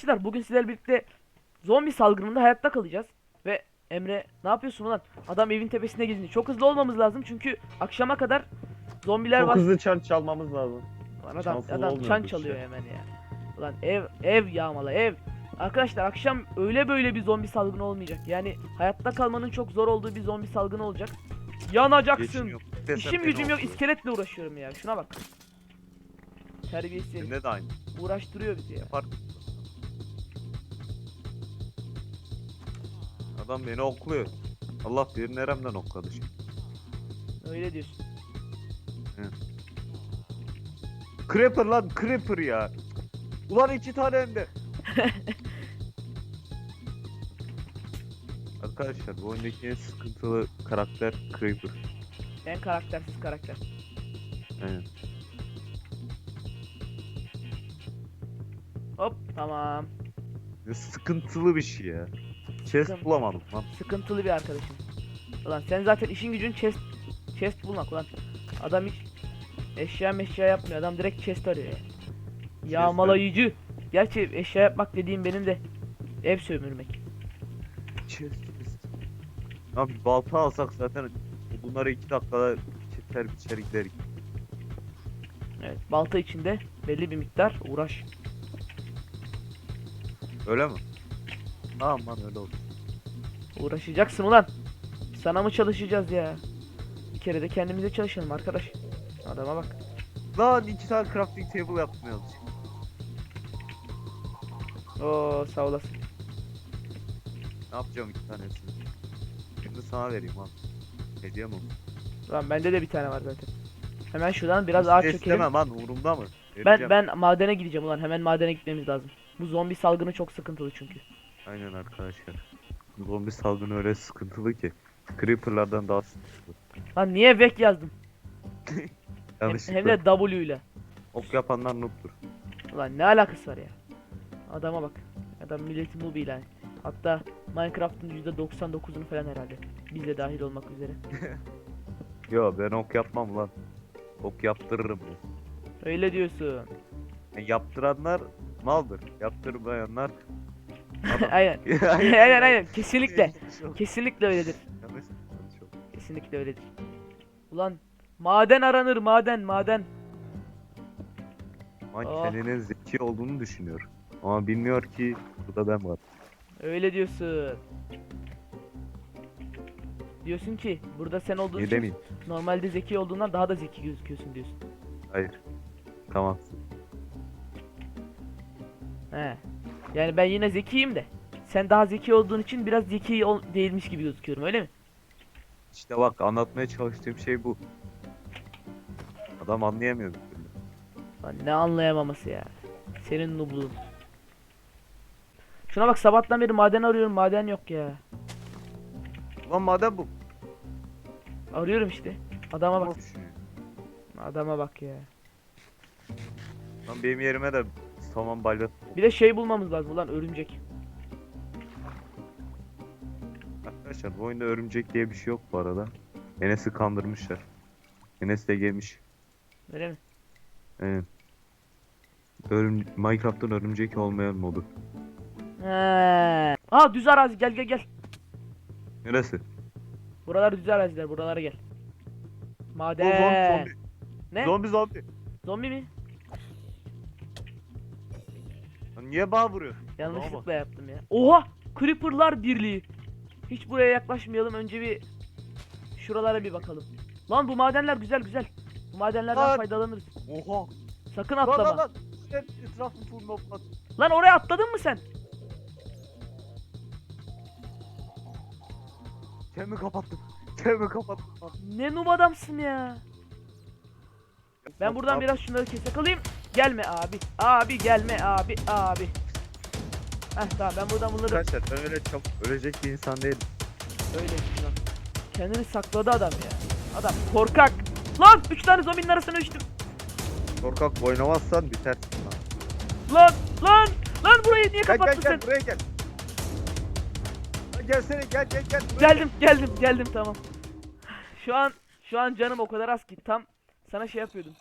Arkadaşlar. Bugün sizlerle birlikte zombi salgınında hayatta kalacağız. Ve Emre ne yapıyorsun ulan? Adam evin tepesine geziniyor. Çok hızlı olmamız lazım çünkü akşama kadar zombiler Çok var. hızlı çan çalmamız lazım. Lan adam şanssız adam olmuyor çan bu çalıyor işler. hemen ya. Ulan ev ev yağmala ev. Arkadaşlar akşam öyle böyle bir zombi salgını olmayacak. Yani hayatta kalmanın çok zor olduğu bir zombi salgını olacak. Yanacaksın. Geçim yok. İşim gücüm yok iskeletle uğraşıyorum ya. Şuna bak. Terbiyesiz herif. Bende de aynı. uğraştırıyor bizi ya. Yapar. Adam beni okluyor. Allah bilir neremden okladı şimdi. Öyle diyorsun. Creeper lan Creeper ya. Ulan iki tane hem de. Arkadaşlar bu oyundaki en sıkıntılı karakter Creeper. En karaktersiz karakter. Aynen. Hop tamam. Ne sıkıntılı bir şey ya. Chest bulamadım lan. Sıkıntılı bir arkadaşım. Ulan sen zaten işin gücün chest chest bulmak ulan. Adam hiç eşya meşya yapmıyor. Adam direkt chest arıyor ya. Yağmalayıcı. Gerçi eşya yapmak dediğim benim de ev sömürmek. Chest. Abi balta alsak zaten bunları iki dakikada keser biçer gideriz. Evet, balta içinde belli bir miktar uğraş. Öyle mi? Aman öyle olsun. Uğraşacaksın ulan. Sana mı çalışacağız ya? Bir kere de kendimize çalışalım arkadaş. Adama bak. Lan iki tane crafting table yaptım yanlış. Oo sağ olasın. Ne yapacağım iki tanesini? Şimdi sana vereyim ha. Hediye mi? Ulan bende de bir tane var zaten. Hemen şuradan biraz ağaç çekelim. istemem lan umurumda mı? Ben Vereceğim. ben madene gideceğim ulan. Hemen madene gitmemiz lazım. Bu zombi salgını çok sıkıntılı çünkü. Aynen arkadaşlar. Zombi salgını öyle sıkıntılı ki. Creeper'lardan daha sıkıntılı. Lan niye vek yazdım? Hem, Yanlışlıkla. hem de W ile. Ok yapanlar noob'tur. Ulan ne alakası var ya? Adama bak. Adam milleti noob ilan. Hatta Minecraft'ın %99'unu falan herhalde. Biz de dahil olmak üzere. Yo ben ok yapmam lan. Ok yaptırırım ben. Öyle diyorsun. Yani yaptıranlar maldır. Yaptırmayanlar adam. aynen. aynen aynen. Kesinlikle. Kesinlikle öyledir. Oldu. Kesinlikle öyledir. Ulan maden aranır maden maden. Ama Oh. kendinin zeki olduğunu düşünüyor. Ama bilmiyor ki burada ben var. Öyle diyorsun. Diyorsun ki burada sen olduğun için demeyeyim? normalde zeki olduğundan daha da zeki gözüküyorsun diyorsun. Hayır. Tamam. He. Yani ben yine zekiyim de. Sen daha zeki olduğun için biraz zeki değilmiş gibi gözüküyorum öyle mi? İşte bak anlatmaya çalıştığım şey bu. Adam anlayamıyor bir türlü. Lan ne anlayamaması ya. Senin nubluğun. Şuna bak sabahtan beri maden arıyorum maden yok ya. Lan madem bu. Arıyorum işte. Adama bak. Adama bak ya. Lan benim yerime de saman balya. Bir de şey bulmamız lazım ulan örümcek. Arkadaşlar bu oyunda örümcek diye bir şey yok bu arada. Enes'i kandırmışlar. Enes de gelmiş. Öyle mi? Evet. Örüm Minecraft'ın örümcek olmayan modu. He. Aa düz arazi gel gel gel. Neresi? Buralar düz araziler buralara gel. O Maden. zombi, Ne? zombi. Zombi Zombi mi? Niye bağ vuruyor? Yanlışlıkla yaptım ya. Oha! Creeper'lar birliği. Hiç buraya yaklaşmayalım. Önce bir şuralara bir bakalım. Lan bu madenler güzel güzel. Bu madenlerden Lan! faydalanırız. Oha. Sakın Lan atlama. lan lan. Noklat. Lan oraya atladın mı sen? Kendimi kapattım. Kendimi kapattım. Lan. Ne noob adamsın ya. Ben buradan biraz şunları kesek alayım. Gelme abi. Abi gelme abi abi. Heh tamam ben buradan bunları Arkadaşlar ben öyle çok ölecek bir insan değilim. öyle şuna. Kendini sakladı adam ya. Adam korkak. Lan 3 tane zombinin arasına düştüm. Korkak oynamazsan bitersin lan. Lan lan lan burayı niye Gel gel kapattın sen? gel buraya gel. Lan Gelsene gel gel gel. buraya Geldim geldim geldim tamam. Şu an şu an canım o kadar az ki tam sana şey yapıyordum.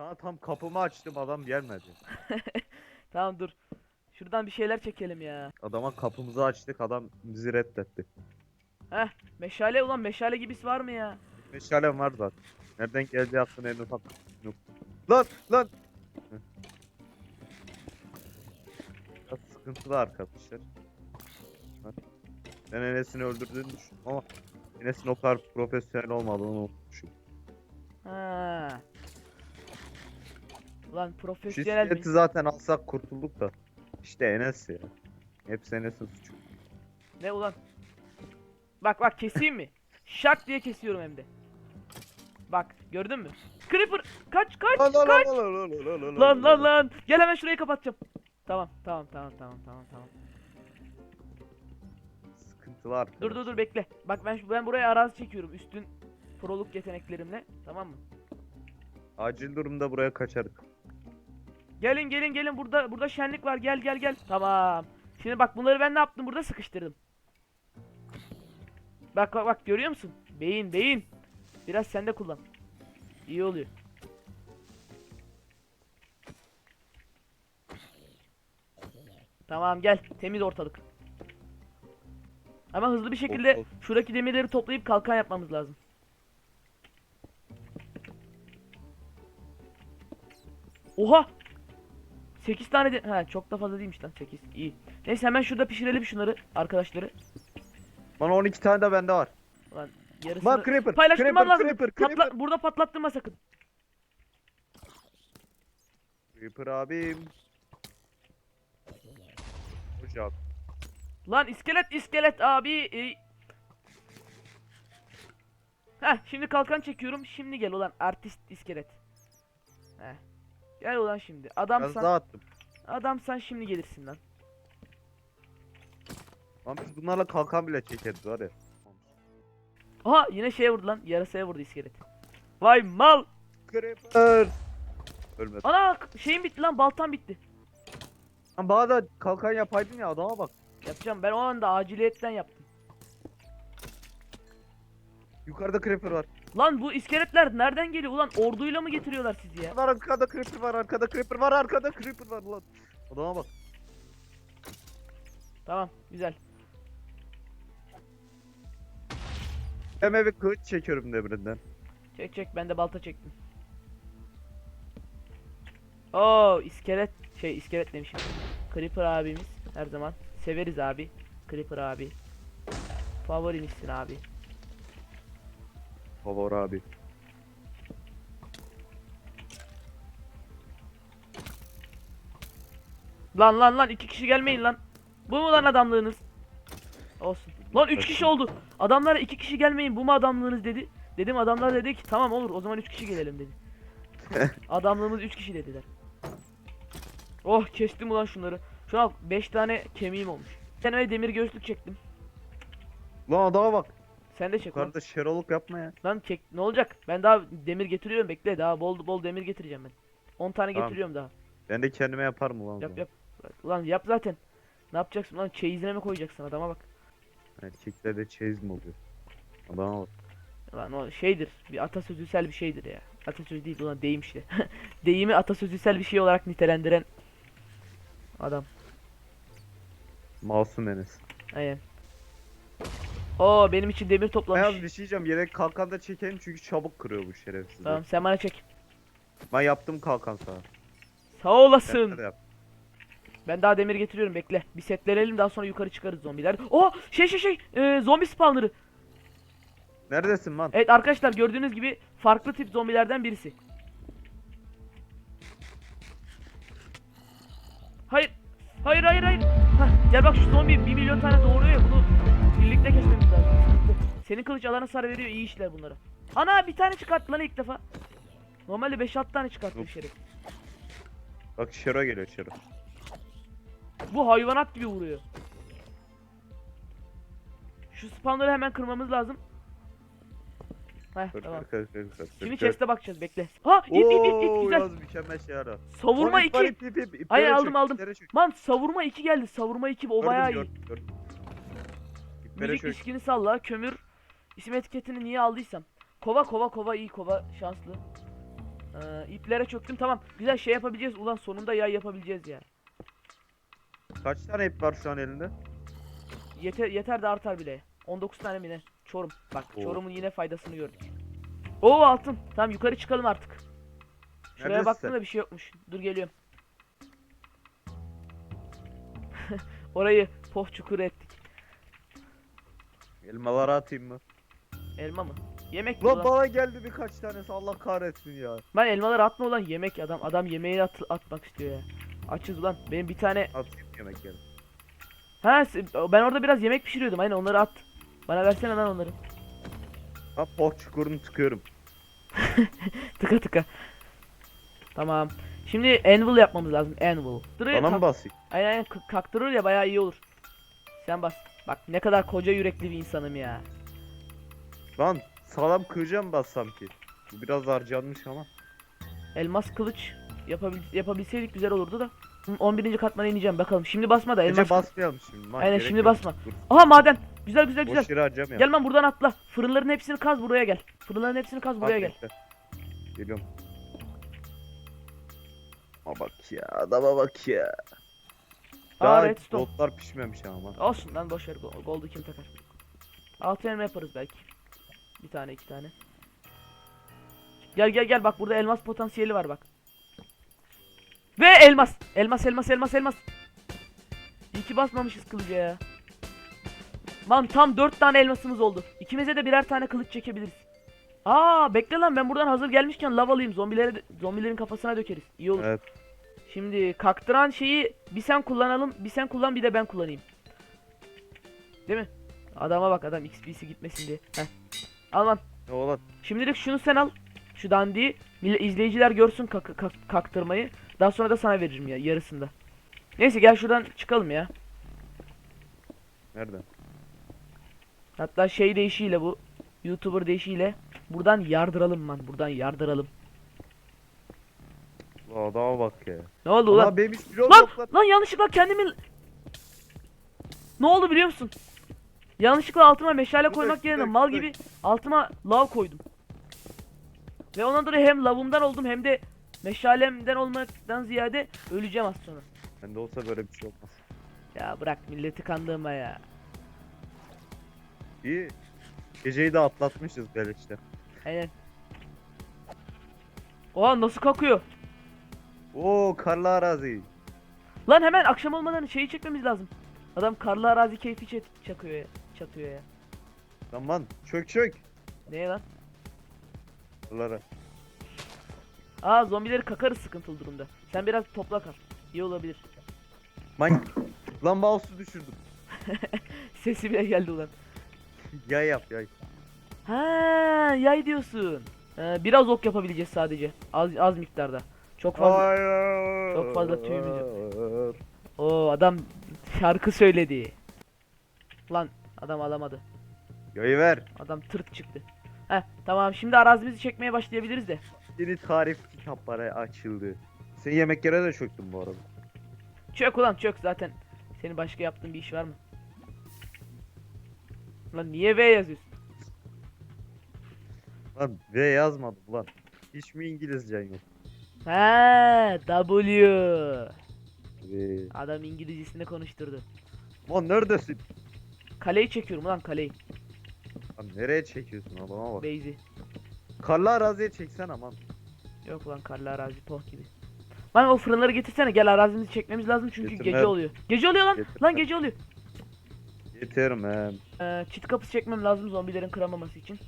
Sana tam kapımı açtım adam gelmedi. Tamam dur. Şuradan bir şeyler çekelim ya. Adama kapımızı açtık adam bizi reddetti. Heh meşale ulan meşale gibisi var mı ya? Meşalem var zaten. Nereden geldiği aklına en ufak yok. Lan lan. Biraz sıkıntılı arkadaşlar. Bak, Ben Enes'ini öldürdüğünü düşündüm ama Enes'in o kadar profesyonel olmadığını unutmuşum. Ha. Ulan Şu profesyonel iskeleti zaten alsak kurtulduk da. İşte Enes ya. Hepsi Enes'in suçu. Ne ulan? Bak bak keseyim mi? Şak diye kesiyorum hem de. Bak gördün mü? Creeper kaç kaç Lan lan kaç. lan lan lan lan lan Lan lan lan. Gel hemen şurayı kapatacağım. Tamam tamam tamam tamam tamam tamam. Arkadaş. Dur dur dur bekle. Bak ben ben buraya arazi çekiyorum üstün proluk yeteneklerimle. Tamam mı? Acil durumda buraya kaçardık. Gelin gelin gelin burada burada şenlik var. Gel gel gel. Tamam. Şimdi bak bunları ben ne yaptım? Burada sıkıştırdım. Bak bak bak görüyor musun? Beyin beyin. Biraz sende kullan. İyi oluyor. Tamam gel. Temiz ortalık. Ama hızlı bir şekilde ol. şuradaki demirleri toplayıp kalkan yapmamız lazım. Oha! 8 tane de... Ha çok da fazla değilmiş lan 8. İyi. Neyse hemen şurada pişirelim şunları arkadaşları. Bana 12 tane de bende var. Lan yarısını... Lan Creeper, Paylaştırmam Creeper, lazım. Creeper, Patla- Creeper. burada patlattırma sakın. Creeper abim. Hocam. Lan iskelet iskelet abi. e- Heh şimdi kalkan çekiyorum. Şimdi gel ulan artist iskelet. Heh. Gel ulan şimdi. Biraz Adamsan, daha attım. adamsan şimdi gelirsin lan. Lan biz bunlarla kalkan bile çekeriz var ya. Aha yine şeye vurdu lan. Yarasaya vurdu iskelet. Vay mal. Creeper. Ölmedi. Ana şeyim bitti lan baltam bitti. Lan bana da kalkan yapaydın ya adama bak. Yapacağım ben o anda aciliyetten yaptım. Yukarıda Creeper var. Lan bu iskeletler nereden geliyor ulan orduyla mı getiriyorlar sizi ya? Var arkada Creeper var, arkada Creeper var, arkada Creeper var lan. Adama bak. Tamam güzel. Hemen bir kılıç çekiyorum demirinden. Çek çek ben de balta çektim. Oo iskelet şey iskelet demişim. Creeper abimiz her zaman severiz abi. Creeper abi. Favorimizsin abi. Favor abi. Lan lan lan iki kişi gelmeyin lan. Bu mu lan adamlığınız? Olsun. Lan üç kişi oldu. Adamlara iki kişi gelmeyin bu mu adamlığınız dedi. Dedim adamlar dedi ki tamam olur o zaman üç kişi gelelim dedi. Adamlığımız üç kişi dediler. Oh kestim ulan şunları. Şu an 5 tane kemiğim olmuş. Kendime demir göğüslük çektim. Lan adama bak. Sen de çek lan. Yukarıda şeroluk yapma ya. Lan çek ne olacak? Ben daha demir getiriyorum bekle daha bol bol demir getireceğim ben. 10 tane Tamam. getiriyorum daha. Ben de kendime yaparım ulan. Yap bunu. yap. Ulan yap zaten. Ne yapacaksın lan çeyizine mi koyacaksın adama bak. Erkeklerde çeyiz mi oluyor? Adama bak. Lan o şeydir. Bir atasözüsel bir şeydir ya. Atasözü değil ulan deyim işte. Deyimi atasözüsel bir şey olarak nitelendiren adam. Masum Enes. Aynen. Oo benim için demir Ben toplamış. yalnız bir şey diyeceğim. Yedek kalkan da çekelim çünkü çabuk kırıyor bu şerefsiz. Tamam sen bana çek. Ben yaptım kalkan sana. Sağ olasın. De yap. Ben daha demir getiriyorum bekle. Bir setlenelim daha sonra yukarı çıkarız zombiler. Oh şey şey şey ee, zombi spawner'ı. Neredesin lan? Evet arkadaşlar gördüğünüz gibi farklı tip zombilerden birisi. Hayır. Hayır hayır hayır. Hah, gel bak şu zombi 1 milyon tane doğuruyor ya bunu birlikte kesmemiz. Senin kılıç alana sarı veriyor iyi işler bunlara. Ana bir tane çıkarttı lan ilk defa. Normalde 5-6 tane çıkarttı şerif. Bak Şero geliyor Şero. Bu hayvanat gibi vuruyor. Şu spawnları hemen kırmamız lazım. Heh Kır, tamam. kır, kır, kır, kır, Şimdi kır. chest'e bakacağız bekle. Ha ip ip ip ip güzel. mükemmel şey ara. Savurma Lan ip var, 2. ip, ip, ip, ip, Hayır, aldım, çök, aldım. Man savurma 2 geldi. Savurma 2 o Gördüm, bayağı iyi. gördüm, gördüm. Müzik çök. diskini salla. Kömür. İsim etiketini niye aldıysam. Kova kova kova iyi kova şanslı. Ee, iplere çöktüm tamam. Güzel şey yapabileceğiz. Ulan sonunda yay yapabileceğiz ya. Kaç tane ip var şu an elinde? Yeter yeter de artar bile. 19 tane mi ne? Çorum. Bak Oo. Çorum'un yine faydasını gördük. Oo altın. Tamam yukarı çıkalım artık. Şuraya Neredesin baktım sen? da bir şey yokmuş. Dur geliyorum. Orayı poh çukuru ettik. Elmaları atayım mı? Elma mı? Yemek mi Lan ulan? bana geldi birkaç tanesi Allah kahretsin ya. Ben elmaları atma ulan yemek adam. Adam yemeği at atmak istiyor ya. Açız ulan. Benim bir tane Atayım yemek yerim. Ha ben orada biraz yemek pişiriyordum. Aynen onları at. Bana versene lan onları. Ha poh çukurunu tıkıyorum. Tıka tıka. Tamam. Şimdi anvil yapmamız lazım. Anvil. Duruyor. Bana mı basayım? Aynen aynen kaktırır ya bayağı iyi olur. Sen bas. Bak ne kadar koca yürekli bir insanım ya. Lan sağlam kıracağım bassam ki. Bu biraz harcanmış ama. Elmas kılıç yapabil yapabilseydik güzel olurdu da. Hı, 11. katmana ineceğim bakalım. Şimdi basma da elmas. Ece basmayalım şimdi. lan, Aynen, gerek şimdi yok. basma. Dur, Aha maden. Güzel güzel güzel. Boş yere harcamayalım. Gel lan buradan atla. Fırınların hepsini kaz buraya gel. Fırınların hepsini kaz buraya gel. Geliyorum. Aa bak ya adama bak ya. Daha redstone. goldlar pişmemiş ama. Olsun lan boş ver. Go- Gold'u kim takar? Altı elma yaparız belki. Bir tane iki tane. Gel gel gel bak burada elmas potansiyeli var bak. Ve elmas. Elmas elmas elmas elmas. İyi ki basmamışız kılıca ya. Lan tam dört tane elmasımız oldu. İkimize de birer tane kılıç çekebiliriz. Aa bekle lan ben buradan hazır gelmişken lav alayım. Zombilere de- zombilerin kafasına dökeriz. İyi olur. Evet. Şimdi kaktıran şeyi bir sen kullanalım, bir sen kullan bir de ben kullanayım. Değil mi? Adama bak adam XP'si gitmesin diye. Heh. Al lan. Ne oğlan? Şimdilik şunu sen al. Şu dandiyi. İzleyiciler görsün kak- kak- kaktırmayı. Daha sonra da sana veririm ya yarısında. Neyse gel şuradan çıkalım ya. Nereden? Hatta şey değişiyle bu. YouTuber değişiyle. Buradan yardıralım man. Buradan yardıralım. Adama bak ya. Ne oldu Ulan Lan lan. lan yanlışlıkla kendimi Ne oldu biliyor musun? Yanlışlıkla altıma meşale koymak yerine mal gibi altıma lav koydum. Ve ondan dolayı hem lavumdan oldum hem de meşalemden olmaktan ziyade öleceğim az sonra. Bende olsa böyle bir şey olmaz. Ya bırak milleti kandırma ya. İyi. Geceyi de atlatmışız böyle işte. Aynen. Oha nasıl kakıyor? Oo karlı arazi. Lan hemen akşam olmadan şeyi çekmemiz lazım. Adam karlı arazi keyfi çakıyor ya. Çatıyor ya. Aman çök çök. Neye lan? Karlara. Aa zombileri kakarız sıkıntılı durumda. Sen biraz topla kar. İyi olabilir. Man. Lan mouse'u düşürdüm. Sesi bile geldi ulan. Yay yap yay. Ha, yay diyorsun. Ha, biraz ok yapabileceğiz sadece. Az az miktarda. Çok fazla. Hayır. çok fazla tüyümüz Oo adam şarkı söyledi. Lan adam alamadı. Yayı ver. Adam tırt çıktı. Heh tamam şimdi arazimizi çekmeye başlayabiliriz de. Yeni tarif kitapları açıldı. Senin yemeklere de çöktüm bu arada. Çök ulan çök zaten. Senin başka yaptığın bir iş var mı? Lan niye V yazıyorsun? Lan V yazmadım lan. Hiç mi İngilizcen yok? Ha W. V. Adam İngilizcesini konuşturdu. Lan neredesin? Kaleyi çekiyorum ulan kaleyi. Lan nereye çekiyorsun adama bak. Beyzi. Karlı araziye çeksen aman. Yok lan karlı arazi poh gibi. Lan o fırınları getirsene gel arazimizi çekmemiz lazım çünkü Getirmem. gece oluyor. Gece oluyor lan. Getirmem. Lan gece oluyor. He. Ee, çit kapısı çekmem lazım zombilerin kıramaması için.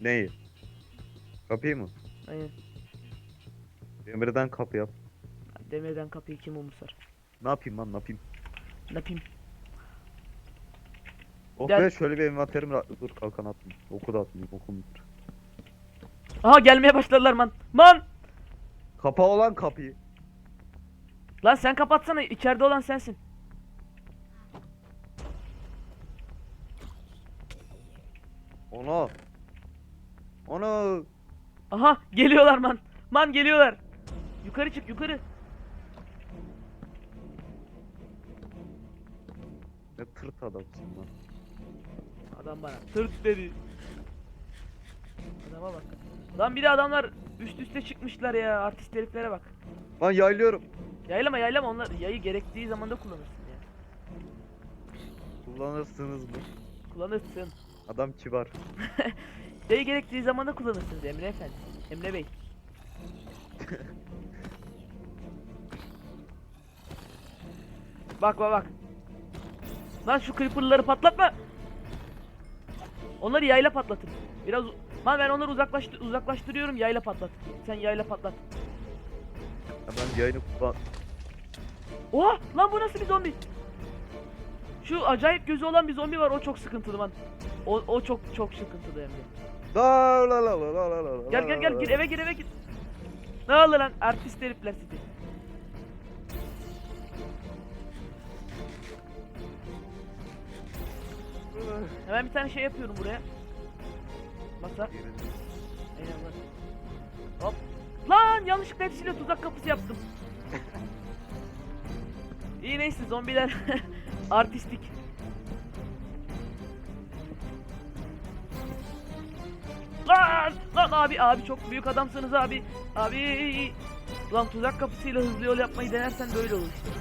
Neyi? Kapıyı mı? Aynen. Demirden kapı yap. Demirden kapıyı kim umursar? Ne yapayım lan ne yapayım? Ne yapayım? Oh Gel. be şöyle bir envanterim ra- dur kalkan atmayayım. Oku da atmayayım okum. bitir. Aha gelmeye başladılar man. Man! Kapa olan kapıyı. Lan sen kapatsana içeride olan sensin. Ona. Ona. Aha geliyorlar man. Man geliyorlar. Yukarı çık yukarı. Ne tırt adamsın lan. Adam bana tırt dedi. Adama bak. Lan bir de adamlar üst üste çıkmışlar ya. Artist heriflere bak. Lan yaylıyorum. Yaylama yaylama onlar yayı gerektiği zamanda kullanırsın ya. Kullanırsınız mı? Kullanırsın. Adam kibar. Yayı gerektiği zamanda kullanırsınız Emre Efendi. Emre Bey. bak bak bak. Lan şu creeper'ları patlatma. Onları yayla patlatın. Biraz Lan ben onları uzaklaştı uzaklaştırıyorum yayla patlat. Sen yayla patlat. Ben yayını kullan... Oha lan bu nasıl bir zombi? Şu acayip gözü olan bir zombi var o çok sıkıntılı lan. O, o çok çok sıkıntılı Emre. La la la la la la la Gel gel gel gir eve gir eve gir. Ne oldu lan artist herifler sizi. Hemen bir tane şey yapıyorum buraya. Masa. Lan. Hop. Lan yanlışlıkla hepsiyle tuzak kapısı yaptım. İyi neyse zombiler artistik. Lan! Lan abi abi çok büyük adamsınız abi. Abi. Lan tuzak kapısıyla hızlı yol yapmayı denersen böyle olur işte.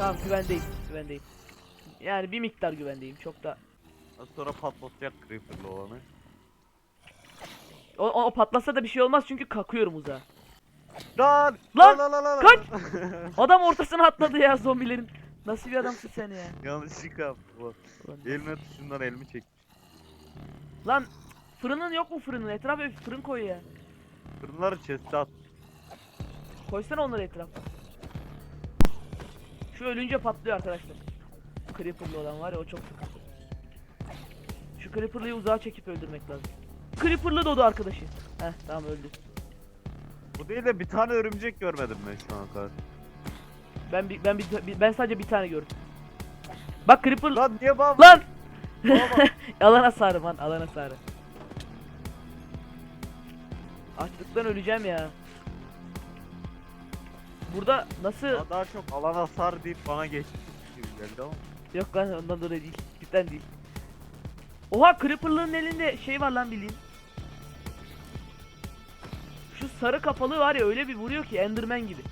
Tamam güvendeyim güvendeyim. Yani bir miktar güvendeyim çok da. Sonra patlatacak creeper'lı olanı. O, o, patlasa da bir şey olmaz çünkü kakıyorum uzağa. Lan! Lan! La la la la! Kaç! Adam ortasına atladı ya zombilerin. Nasıl bir adamsın sen ya? Yanlışlıkla yaptı bu. Ulan, Elime tuşundan elimi çek. Lan fırının yok mu fırının? Etrafa bir fırın koy ya. Fırınları chest'e at. Koysana onları etrafa. Şu ölünce patlıyor arkadaşlar. Creeper'lı olan var ya o çok sıkıntı. Şu Creeper'lıyı uzağa çekip öldürmek lazım. Creeper'lı dodu arkadaşı. Heh tamam öldü. Bu değil de bir tane örümcek görmedim ben şu ana kadar. Ben bir, ben bir, ben sadece bir tane gördüm. Bak Creeper Lan niye bağlı? lan alan hasarı man alan hasarı. Açlıktan öleceğim ya. Burada nasıl Ya Daha çok alan hasar deyip bana geçti gibi geldi ama. Yok lan ondan dolayı değil. Cidden değil. Oha Creeper'lığın elinde şey var lan bildiğin. Şu sarı kafalı var ya öyle bir vuruyor ki Enderman gibi.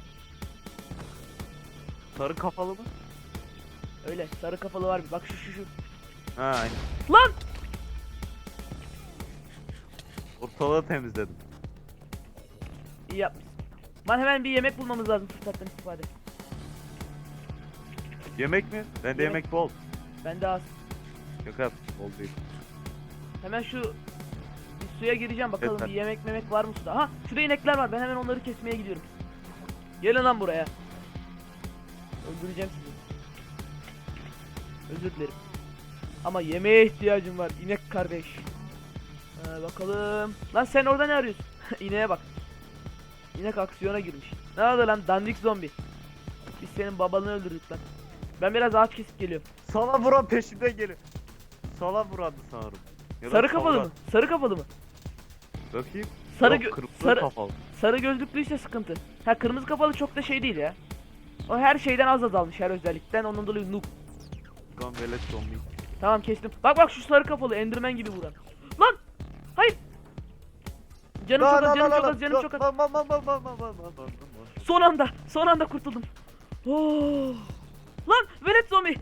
Sarı kafalı mı? Öyle sarı kafalı var bir bak şu şu şu. Ha aynen. Lan! Ortalığı temizledim. İyi yapmışsın. Man hemen bir yemek bulmamız lazım fırsattan istifade. Yemek mi? Bende Yemek. yemek bol. Ben de az. Şaka yaptım bol değil. Hemen şu bir suya gireceğim bakalım Yeter. bir yemek memek var mı suda. Aha şurada inekler var ben hemen onları kesmeye gidiyorum. Gelin lan buraya. Öldüreceğim sizi. Özür dilerim. Ama yemeğe ihtiyacım var inek kardeş. Ee, bakalım. Lan sen orada ne arıyorsun? İneğe bak. İnek aksiyona girmiş. Ne oldu lan dandik zombi. Biz senin babanı öldürdük lan. Ben biraz ağaç kesip geliyorum. Sala vuran peşimden geliyor. Sala vurandı sanırım. Ya da Sarı kafalı Sala- mı? Sarı kafalı mı? Bakayım. Sarı Yok, gö- kırmızı sarı kafalı. Sarı gözlüklüyse sıkıntı. Ha kırmızı kafalı çok da şey değil ya. O her şeyden az azalmış her özellikten ondan dolayı noob. Lan velet zombi. Tamam kestim. Bak bak şu sarı kafalı Enderman gibi vuran. Lan! Canım çok az, canım çok az, canım çok az. Son anda, son anda kurtuldum. Oh. Lan velet zombi.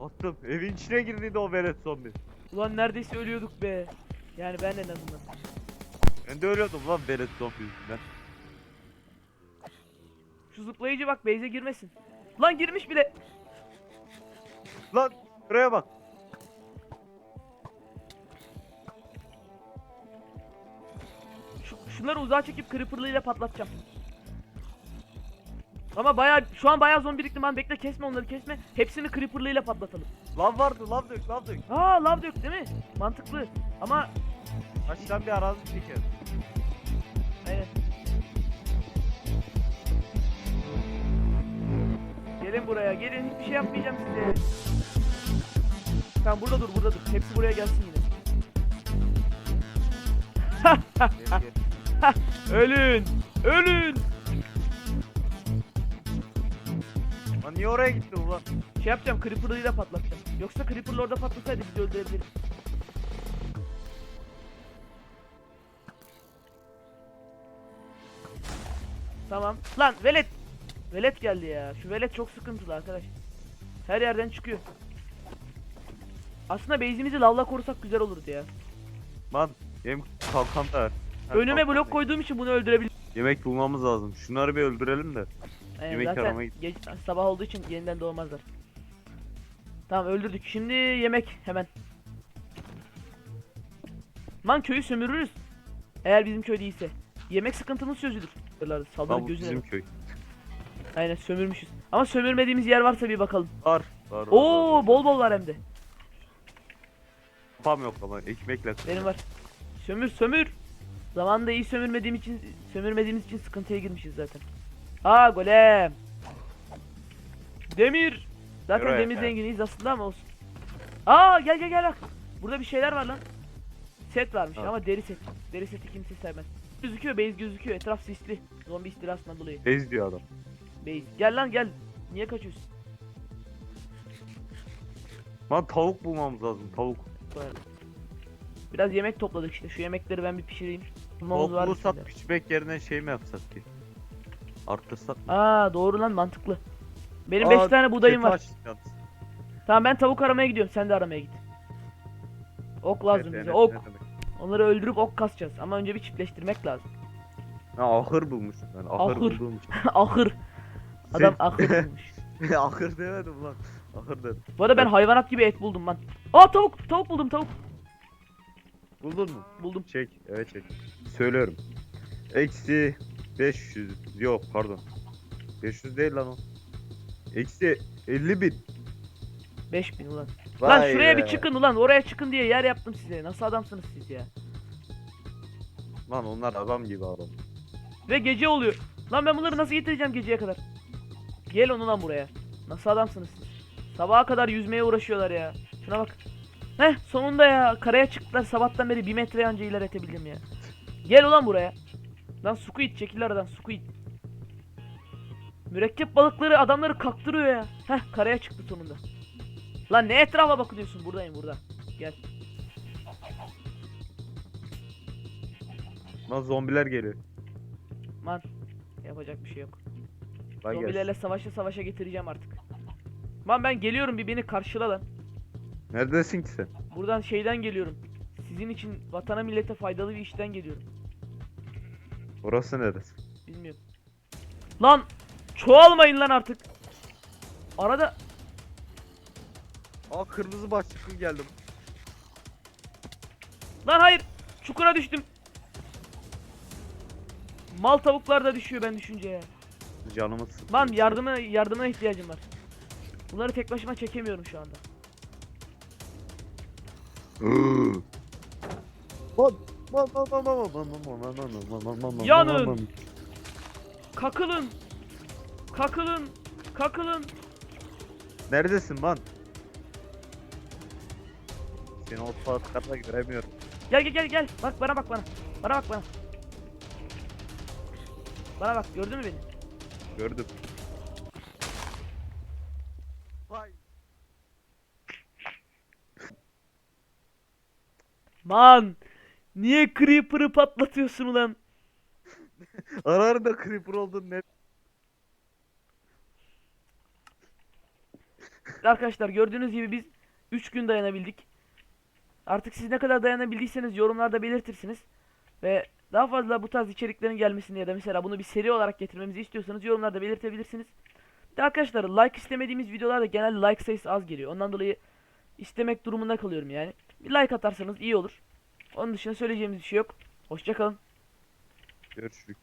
Attım. Evin içine girdiydi o velet zombi. Ulan neredeyse ölüyorduk be. Yani ben en azından. Ben de ölüyordum lan velet zombi yüzünden. Şu zıplayıcı bak base'e girmesin. Lan girmiş bile. Lan buraya bak. Şu, şunları uzağa çekip creeper'lıyla patlatacağım. Ama bayağı şu an bayağı zombi birikti lan bekle kesme onları kesme. Hepsini creeper'lıyla patlatalım. Lan vardı lan dök lan dök. Aa lav dök değil mi? Mantıklı. Ama Aşağıdan bir arazi çeker. aynen. Gelin buraya gelin hiçbir şey yapmayacağım size. Tamam burada dur burada dur. Hepsi buraya gelsin yine. Ölün! Ölün! Lan niye oraya gittin ulan? Şey yapacağım Creeper'ıyla patlatacağım. Yoksa Creeper'la orada patlasaydı bizi öldürebilir. Tamam. Lan velet. Velet geldi ya. Şu velet çok sıkıntılı arkadaş. Her yerden çıkıyor. Aslında base'imizi lavla korusak güzel olurdu ya. Lan benim kalkan da. Önüme blok koyduğum için bunu öldürebilirim. Yemek bulmamız lazım. Şunları bir öldürelim de. Yani Yemek zaten aramaya git. geç, sabah olduğu için yeniden doğmazlar. Tamam öldürdük. Şimdi yemek hemen. Man köyü sömürürüz. Eğer bizim köy değilse. Yemek sıkıntımız çözülür. Saldırı Lan bu gözüne. bizim köy. Aynen sömürmüşüz. Ama sömürmediğimiz yer varsa bir bakalım. Var. Var. Oo var. bol bol var hem de. Papam yok ama ekmekle. Benim var. Sömür sömür. Zamanında iyi sömürmediğim için sömürmediğimiz için sıkıntıya girmişiz zaten. Aa golem. Demir. Zaten Yürü demir ya. zenginiyiz aslında ama olsun. Aa gel gel gel bak. Burada bir şeyler var lan. Set varmış Ha. ama deri set. Deri seti kimse sevmez. Gözüküyor base gözüküyor etraf sisli. Zombi istilasından dolayı. Ez diyor adam. Base. Gel lan gel. Niye kaçıyorsun? Lan tavuk bulmamız lazım tavuk. Biraz yemek topladık işte. Şu yemekleri ben bir pişireyim. Bulmamız var bulursak içinde. pişmek yerine şey mi yapsak ki? Arttırsak mı? Aa doğru lan mantıklı. Benim Aa, 5 tane buğdayım var. açtık yalnız. Tamam ben tavuk aramaya gidiyorum. Sen de aramaya git. Ok lazım Çete bize. ne- Ok. ne demek? Onları öldürüp ok kasacağız. Ama önce bir çiftleştirmek lazım. Ha, ahır bulmuşum ben. Ahır, Ahır. bulduğum için. ahır. Adam ahır bulmuş. ahır demedim lan. Ahır dedim. Bu arada ben Evet. hayvanat gibi et buldum lan. Aa tavuk. Tavuk buldum tavuk. Buldun mu? Buldum. Çek. Evet çek. Söylüyorum. Eksi 500. Yok pardon. 500 değil lan o. Eksi 50 bin. 5000 ulan. lan Vay şuraya be. bir çıkın ulan. Oraya çıkın diye yer yaptım size. Nasıl adamsınız siz ya? Lan onlar adam gibi adam. Ve gece oluyor. Lan ben bunları nasıl getireceğim geceye kadar? Gel onu lan buraya. Nasıl adamsınız siz? Sabaha kadar yüzmeye uğraşıyorlar ya. Şuna bak. Heh sonunda ya. Karaya çıktılar sabahtan beri bir metre anca ilerletebildim ya. Gel ulan buraya. Lan squid çekil aradan squid. Mürekkep balıkları adamları kaktırıyor ya. Heh karaya çıktı sonunda. Lan ne etrafa bakıyorsun buradayım burada. Gel. Lan zombiler geliyor. Man. Yapacak bir şey yok. Lan Zombilerle gelsin. savaşa savaşa getireceğim artık. Man ben geliyorum bir beni karşıla lan. Neredesin ki sen? Buradan şeyden geliyorum. Sizin için vatana millete faydalı bir işten geliyorum. Orası neresi? Bilmiyorum. Lan çoğalmayın lan artık. Arada Aa kırmızı başlıklı geldim. lan hayır çukura düştüm. Mal tavuklar da düşüyor ben düşünce ya. Canımı sıktı. Lan yardıma yardımına ihtiyacım var. Bunları tek başıma çekemiyorum şu anda. Yanın. Kakılın. Kakılın. Kakılın. Neredesin lan? Seni o saatlerde göremiyorum. Gel gel gel gel. Bak bana bak bana. Bana bak bana. Bana bak gördün mü beni? Gördüm. Man. Niye Creeper'ı patlatıyorsun ulan? Ara ara da creeper oldun ne? Arkadaşlar gördüğünüz gibi biz 3 gün dayanabildik. Artık siz ne kadar dayanabildiyseniz yorumlarda belirtirsiniz. Ve daha fazla bu tarz içeriklerin gelmesini ya da mesela bunu bir seri olarak getirmemizi istiyorsanız yorumlarda belirtebilirsiniz. Bir de arkadaşlar like istemediğimiz videolarda genelde like sayısı az geliyor. Ondan dolayı istemek durumunda kalıyorum yani. Bir like atarsanız iyi olur. Onun dışında söyleyeceğimiz bir şey yok. Hoşçakalın. Görüşürüz.